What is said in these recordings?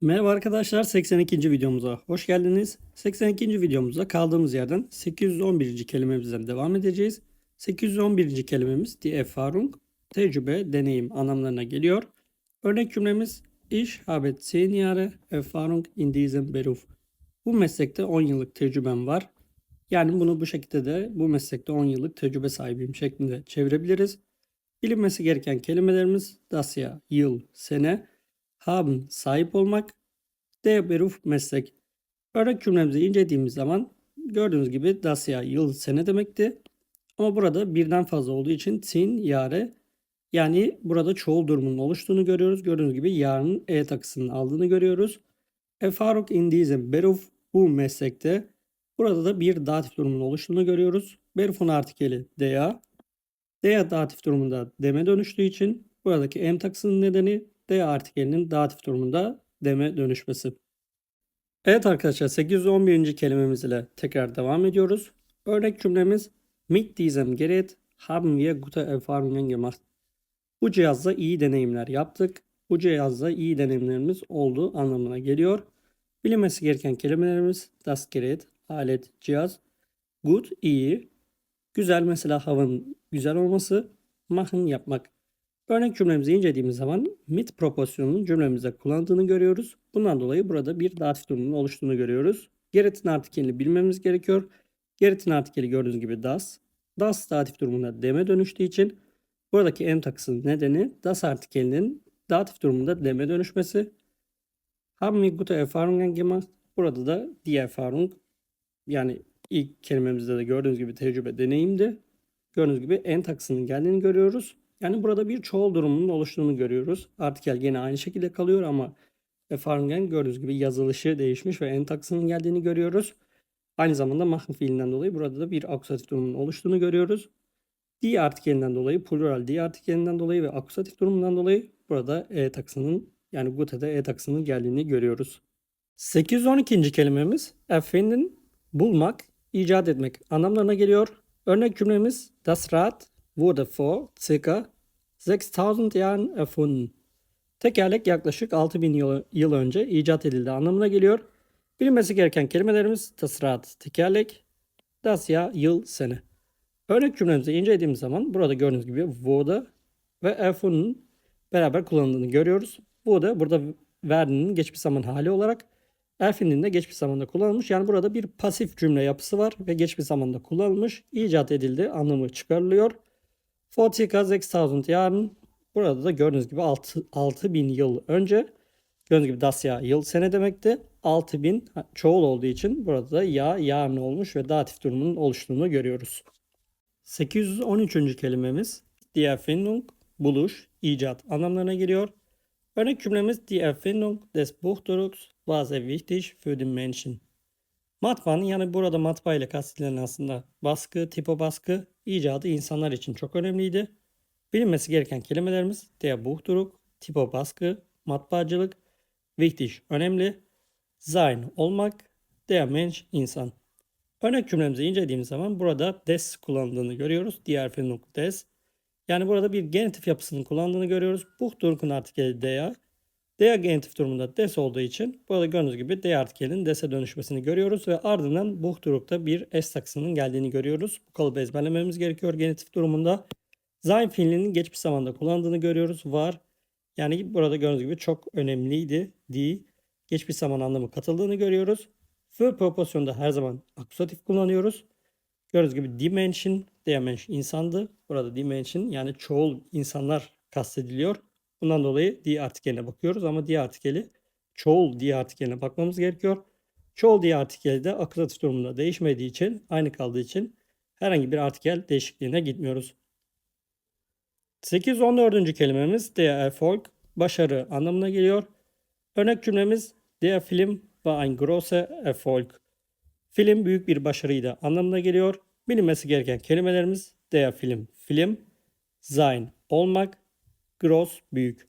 Merhaba arkadaşlar 82. videomuza hoş geldiniz. 82. videomuzda kaldığımız yerden 811. kelimemizden devam edeceğiz. 811. kelimemiz die Erfahrung, tecrübe, deneyim anlamlarına geliyor. Örnek cümlemiz Ich habe 10 Jahre Erfahrung in diesem Beruf. Bu meslekte 10 yıllık tecrübem var. Yani bunu bu şekilde de bu meslekte 10 yıllık tecrübe sahibiyim şeklinde çevirebiliriz. Bilinmesi gereken kelimelerimiz das Jahr, yıl, sene, haben sahip olmak, der Beruf meslek. Örnek cümlemizi incelediğimiz zaman gördüğünüz gibi das Jahr yıl sene demekti. Ama burada birden fazla olduğu için zehn Jahre yani burada çoğul durumunun oluştuğunu görüyoruz. Gördüğünüz gibi yarın e takısının aldığını görüyoruz. Erfahrung in diesem Beruf bu meslekte. Burada da bir datif durumunun oluştuğunu görüyoruz. Beruf'un artikeli der. Der datif durumunda deme dönüştüğü için buradaki em takısının nedeni D artikelinin datif durumunda deme dönüşmesi. Evet arkadaşlar 811. kelimemiz ile tekrar devam ediyoruz. Örnek cümlemiz Mit diesem Gerät haben wir gute Erfahrungen gemacht. Bu cihazla iyi deneyimler yaptık. Bu cihazla iyi deneyimlerimiz oldu anlamına geliyor. Bilinmesi gereken kelimelerimiz das Gerät, alet, cihaz, good, iyi, güzel mesela havanın güzel olması, machen yapmak. Örnek cümlemizi incelediğimiz zaman mit propozisyonunun cümlemizde kullandığını görüyoruz. Bundan dolayı burada bir datif durumunun oluştuğunu görüyoruz. Geretin artikelini bilmemiz gerekiyor. Geretin artikeli gördüğünüz gibi das. Das datif durumunda deme dönüştüğü için buradaki em takısının nedeni das artikelinin datif durumunda deme dönüşmesi. Haben wir gute Erfahrungen gemacht? Burada da die Erfahrung yani ilk kelimemizde de gördüğünüz gibi tecrübe deneyimdi. Gördüğünüz gibi en takısının geldiğini görüyoruz. Yani burada bir çoğul durumunun oluştuğunu görüyoruz. Artikel gene aynı şekilde kalıyor ama Erfahrungen gördüğünüz gibi yazılışı değişmiş ve en takısının geldiğini görüyoruz. Aynı zamanda machen fiilinden dolayı burada da bir akusatif durumunun oluştuğunu görüyoruz. Die artikelinden dolayı, plural die artikelinden dolayı ve akusatif durumundan dolayı burada e takısının yani Gute'de e takısının geldiğini görüyoruz. 812. kelimemiz erfinden bulmak, icat etmek anlamlarına geliyor. Örnek cümlemiz Das Rad wurde vor ca. 6000 Jahren erfunden. Tekerlek yaklaşık 6000 yıl, yıl önce icat edildi anlamına geliyor. Bilinmesi gereken kelimelerimiz das Rad, tekerlek, das Jahr, yıl, sene. Örnek cümlemizi incelediğimiz zaman burada gördüğünüz gibi wurde ve erfunden beraber kullanıldığını görüyoruz. Wurde burada verdiğinin geçmiş zaman hali olarak Erfin'in de geçmiş zamanda kullanılmış. Yani burada bir pasif cümle yapısı var ve geçmiş zamanda kullanılmış. icat edildi anlamı çıkarılıyor. Vor ca 6000 Jahren burada da gördüğünüz gibi 6, 6000 yıl önce gördüğünüz gibi das Jahr yıl sene demekti. 6000 çoğul olduğu için burada da ya yarın olmuş ve datif durumunun oluştuğunu görüyoruz. 813. kelimemiz Die Erfindung, buluş, icat anlamlarına geliyor. Örnek cümlemiz Die Erfindung des Buchdrucks war sehr wichtig für den Menschen. Matbaanın yani burada matbaa ile kastedilen aslında baskı, tipo baskı icadı insanlar için çok önemliydi. Bilinmesi gereken kelimelerimiz der Buchdruck, tipo baskı, matbaacılık, wichtig önemli, sein olmak, der Mensch insan. Örnek cümlemizi incelediğimiz zaman burada des kullanıldığını görüyoruz. Die Erfindung des. Yani burada bir genitif yapısının kullandığını görüyoruz. Buchdruck'un artikeli der. Der genitif durumunda des olduğu için burada gördüğünüz gibi der artikelinin des'e dönüşmesini görüyoruz ve ardından Buchdruck'ta bir s takısının geldiğini görüyoruz. Bu kalıbı ezberlememiz gerekiyor genitif durumunda. Sein fiilinin geçmiş zamanda kullandığını görüyoruz. Var. Yani burada gördüğünüz gibi çok önemliydi. Die geçmiş zaman anlamı katıldığını görüyoruz. Für propozisyonda her zaman akusatif kullanıyoruz. Gördüğünüz gibi dimension, dimension insandı. Burada dimension yani çoğul insanlar kastediliyor. Bundan dolayı die artikeline bakıyoruz ama die artikeli çoğul die artikeline bakmamız gerekiyor. Çoğul die artikeli de akusatif durumunda değişmediği için, aynı kaldığı için herhangi bir artikel değişikliğine gitmiyoruz. 814. kelimemiz der Erfolg, başarı anlamına geliyor. Örnek cümlemiz der Film war ein großer Erfolg. Film büyük bir başarıydı anlamına geliyor. Bilinmesi gereken kelimelerimiz der Film, film, sein, olmak, gross, büyük.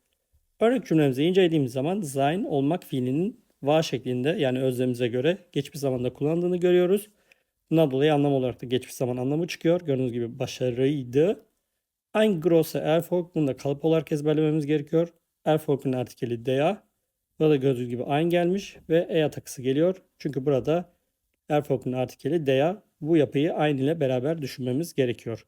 Örnek cümlemizi incelediğimiz zaman sein, olmak fiilinin var şeklinde yani özlemimize göre geçmiş zamanda kullandığını görüyoruz. Bundan dolayı anlam olarak da geçmiş zaman anlamı çıkıyor. Gördüğünüz gibi başarıydı. Ein großer Erfolg. Bunu da kalıp olarak ezberlememiz gerekiyor. Erfolg'un artikeli der. Burada gördüğünüz gibi ein gelmiş ve ea takısı geliyor. Çünkü burada Erfolg'un artikeli dea bu yapıyı ein ile beraber düşünmemiz gerekiyor.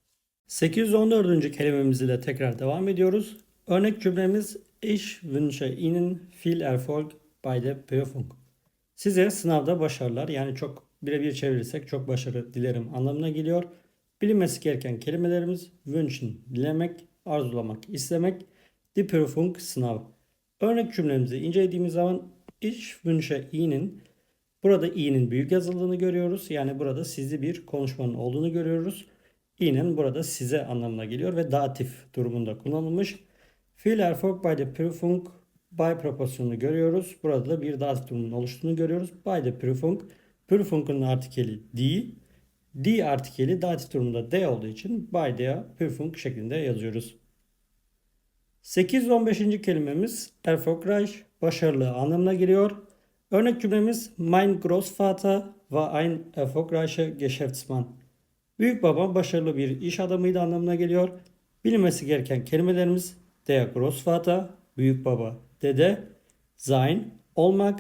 814. kelimemiz ile tekrar devam ediyoruz. Örnek cümlemiz Ich wünsche Ihnen viel Erfolg bei der Prüfung. Size sınavda başarılar yani çok birebir çevirirsek çok başarı dilerim anlamına geliyor. Bilinmesi gereken kelimelerimiz wünschen, dilemek, arzulamak, istemek, die Prüfung, sınav. Örnek cümlemizi incelediğimiz zaman Ich wünsche Ihnen Burada i'nin büyük yazıldığını görüyoruz. Yani burada sizli bir konuşmanın olduğunu görüyoruz. i'nin burada size anlamına geliyor ve datif durumunda kullanılmış. Fiil Erfolg by the Prüfung by proporsiyonunu görüyoruz. Burada da bir datif durumunun oluştuğunu görüyoruz. By the Prüfung. Prüfung'un artikeli die. Die artikeli datif durumunda de olduğu için by the Prüfung şeklinde yazıyoruz. 815. kelimemiz erfolgreich, başarılı anlamına geliyor. Örnek cümlemiz Mein Großvater war ein erfolgreicher Geschäftsmann. Büyük babam başarılı bir iş adamıydı anlamına geliyor. Bilinmesi gereken kelimelerimiz der Großvater, büyük baba, dede, sein, olmak,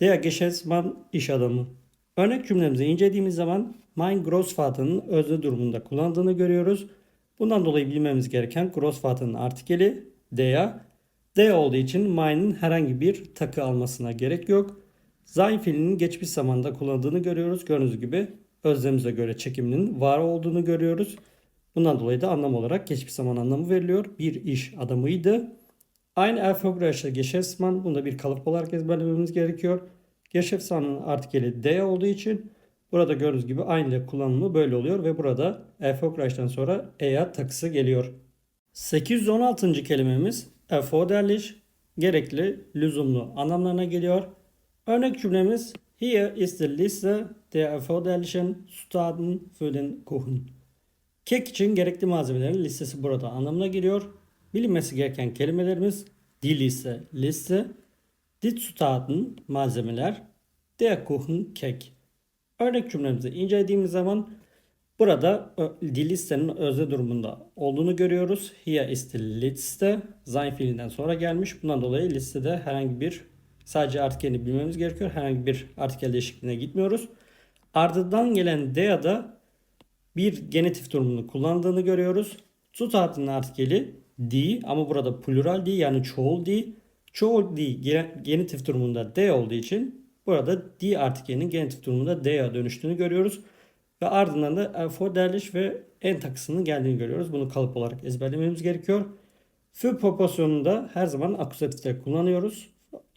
der Geschäftsmann, iş adamı. Örnek cümlemizi incelediğimiz zaman mein Großvater'ın özne durumunda kullandığını görüyoruz. Bundan dolayı bilmemiz gereken Großvater'ın artikeli der, D olduğu için mein'in herhangi bir takı almasına gerek yok. Sein fiilinin geçmiş zamanda kullanıldığını görüyoruz. Gördüğünüz gibi özlemize göre çekiminin var olduğunu görüyoruz. Bundan dolayı da anlam olarak geçmiş zaman anlamı veriliyor. Bir iş adamıydı. Aynı erfolgreiche Geschäftsmann. Bunda bir kalıp olarak ezberlememiz gerekiyor. Geschäftsmann'ın artikeli D olduğu için burada gördüğünüz gibi aynı kullanımı böyle oluyor ve burada erfolgreich'ten sonra eya takısı geliyor. 816. kelimemiz erforderlich gerekli, lüzumlu anlamlarına geliyor. Örnek cümlemiz Hier ist die Liste der erforderlichen Zutaten für den Kuchen. Kek için gerekli malzemelerin listesi burada anlamına geliyor. Bilinmesi gereken kelimelerimiz die Liste, liste, die Zutaten, malzemeler, der Kuchen, kek. Örnek cümlemizi incelediğimiz zaman Burada die listenin özne durumunda olduğunu görüyoruz. Hier ist Liste. Sein fiilinden sonra gelmiş. Bundan dolayı listede herhangi bir sadece artikelini bilmemiz gerekiyor. Herhangi bir artikel değişikliğine gitmiyoruz. Ardından gelen der da bir genitif durumunu kullandığını görüyoruz. Zutaten artikeli die ama burada plural die yani çoğul die. Çoğul die genitif durumunda de olduğu için burada die artikelinin genitif durumunda de'ye dönüştüğünü görüyoruz. Ve ardından da erforderlich ve en takısının geldiğini görüyoruz. Bunu kalıp olarak ezberlememiz gerekiyor. Für proporsiyonunda her zaman akuzatifte kullanıyoruz.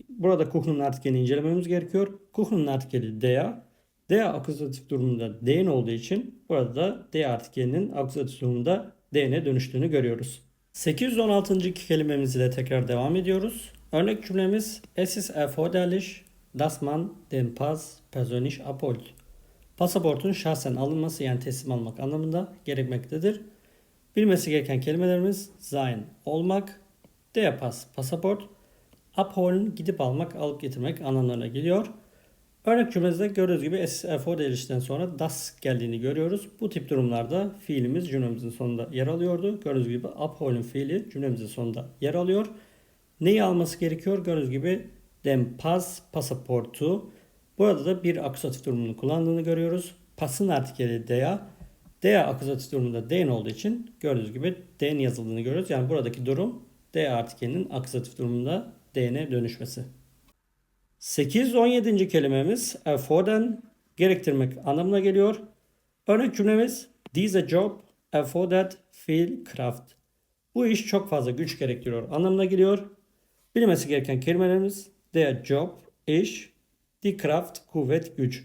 Burada Kuhn'un artikelini incelememiz gerekiyor. Kuhn'un artikeli der. Der akuzatif durumunda den olduğu için burada da der artikelinin akuzatif durumunda den'e dönüştüğünü görüyoruz. 816. kelimemiz ile tekrar devam ediyoruz. Örnek cümlemiz Es ist erforderlich, dass man den Pass persönlich abholt. Pasaportun şahsen alınması yani teslim almak anlamında gerekmektedir. Bilmesi gereken kelimelerimiz sein, olmak, der Pass, pasaport, abholen, gidip almak, alıp getirmek anlamlarına geliyor. Örnek cümlemizde gördüğünüz gibi SFO değişten sonra das geldiğini görüyoruz. Bu tip durumlarda fiilimiz cümlemizin sonunda yer alıyordu. Gördüğünüz gibi abholen fiili cümlemizin sonunda yer alıyor. Neyi alması gerekiyor? Gördüğünüz gibi den Pass, pasaportu, Burada da bir akusatif durumunu kullandığını görüyoruz. Pasın artikeli dea. Dea akusatif durumunda den olduğu için gördüğünüz gibi den yazıldığını görüyoruz. Yani buradaki durum dea artikelinin akusatif durumunda den'e dönüşmesi. 817. kelimemiz erfordern gerektirmek anlamına geliyor. Örnek cümlemiz Diese Job erfordert viel Kraft. Bu iş çok fazla güç gerektiriyor anlamına geliyor. Bilmesi gereken kelimelerimiz der Job, iş, Die Kraft, kuvvet, güç.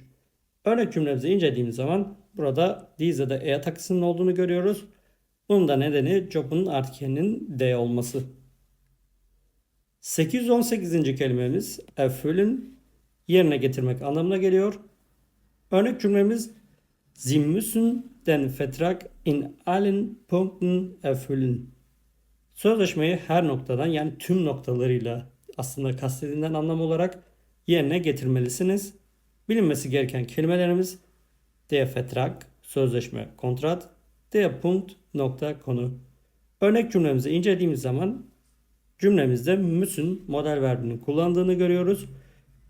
Örnek cümlemizi incelediğimiz zaman burada diese de e takısının olduğunu görüyoruz. Bunun da nedeni job'un artikelinin d olması. 818. kelimemiz erfüllen yerine getirmek anlamına geliyor. Örnek cümlemiz Sie müssen den Vertrag in allen Punkten erfüllen. Sözleşmeyi her noktadan yani tüm noktalarıyla aslında kastedilen anlam olarak yerine getirmelisiniz. Bilinmesi gereken kelimelerimiz der Vertrag, sözleşme, kontrat, der Punkt, nokta, konu. Örnek cümlemizi incelediğimiz zaman cümlemizde müsün model verbinin kullandığını görüyoruz.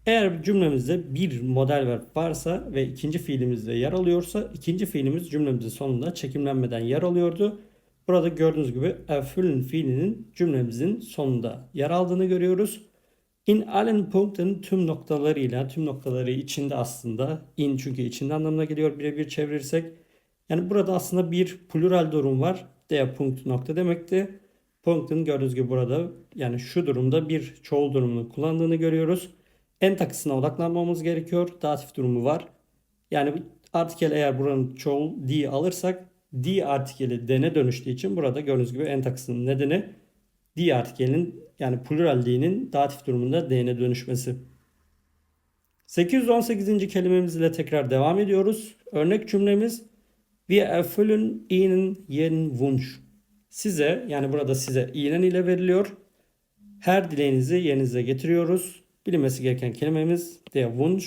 Eğer cümlemizde bir model verb varsa ve ikinci fiilimizde yer alıyorsa ikinci fiilimiz cümlemizin sonunda çekimlenmeden yer alıyordu. Burada gördüğünüz gibi erfüllen fiilinin cümlemizin sonunda yer aldığını görüyoruz. In allen Punkten tüm noktalarıyla, tüm noktaları içinde aslında in çünkü içinde anlamına geliyor birebir çevirirsek. Yani burada aslında bir plural durum var. Der Punkt nokta demekti. Punkt'un gördüğünüz gibi burada yani şu durumda bir çoğul durumunu kullandığını görüyoruz. En takısına odaklanmamız gerekiyor. Datif durumu var. Yani artikel eğer buranın çoğul di alırsak di artikeli dene dönüştüğü için burada gördüğünüz gibi en takısının nedeni di artikelinin yani plural di'nin datif durumunda d'ne dönüşmesi. 818. kelimemizle tekrar devam ediyoruz. Örnek cümlemiz Wir erfüllen Ihnen jeden Wunsch. Size yani burada size ihnen ile veriliyor. Her dileğinizi yerinize getiriyoruz. Bilinmesi gereken kelimemiz der Wunsch,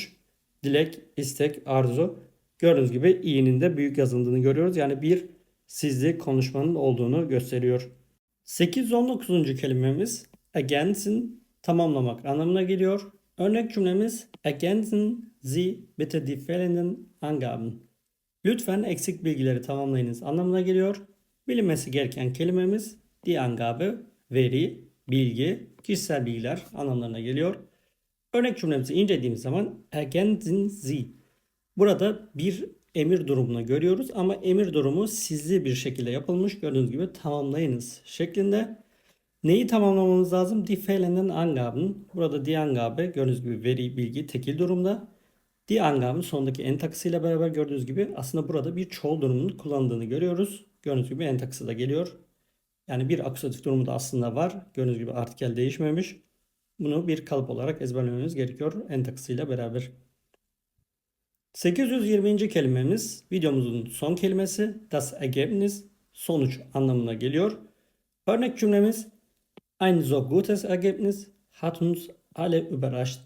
dilek, istek, arzu. Gördüğünüz gibi i'nin de büyük yazıldığını görüyoruz. Yani bir sizli konuşmanın olduğunu gösteriyor. 819. kelimemiz ergänzen tamamlamak anlamına geliyor. Örnek cümlemiz ergänzen Sie bitte die fehlenden Angaben. Lütfen eksik bilgileri tamamlayınız anlamına geliyor. Bilinmesi gereken kelimemiz die Angabe, veri, bilgi, kişisel bilgiler anlamlarına geliyor. Örnek cümlemizi incelediğimiz zaman ergänzen Sie. Burada bir emir durumunu görüyoruz ama emir durumu sizli bir şekilde yapılmış. Gördüğünüz gibi tamamlayınız şeklinde. Neyi tamamlamamız lazım? Die fehlenden Angaben. Burada die Angabe gördüğünüz gibi veri, bilgi tekil durumda. Die Angaben sondaki en takısıyla beraber gördüğünüz gibi aslında burada bir çoğul durumunun kullandığını görüyoruz. Gördüğünüz gibi en takısı da geliyor. Yani bir akusatif durumu da aslında var. Gördüğünüz gibi artikel değişmemiş. Bunu bir kalıp olarak ezberlememiz gerekiyor en takısıyla beraber. 820. kelimemiz videomuzun son kelimesi das Ergebnis sonuç anlamına geliyor. Örnek cümlemiz Ein so gutes Ergebnis hat uns alle überrascht.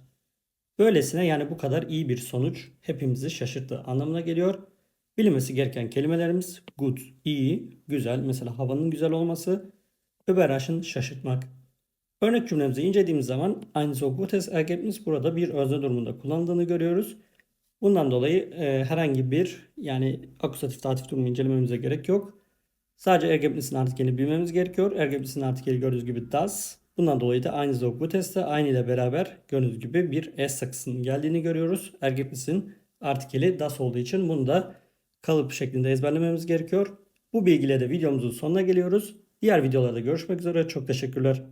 Böylesine yani bu kadar iyi bir sonuç hepimizi şaşırttı anlamına geliyor. Bilinmesi gereken kelimelerimiz good, iyi, güzel. Mesela havanın güzel olması. Überraschen şaşırtmak. Örnek cümlemizi incelediğimiz zaman ein so gutes Ergebnis burada bir özne durumunda kullandığını görüyoruz. Bundan dolayı e, herhangi bir yani akusatif datif durumu incelememize gerek yok. Sadece Ergebnis'in artikelini bilmemiz gerekiyor. Ergebnis'in artikeli gördüğünüz gibi das. Bundan dolayı da aynı so gutes'te aynı ile beraber gördüğünüz gibi bir s sakısının geldiğini görüyoruz. Ergebnis'in artikeli das olduğu için bunu da kalıp şeklinde ezberlememiz gerekiyor. Bu bilgiyle de videomuzun sonuna geliyoruz. Diğer videolarda görüşmek üzere. Çok teşekkürler.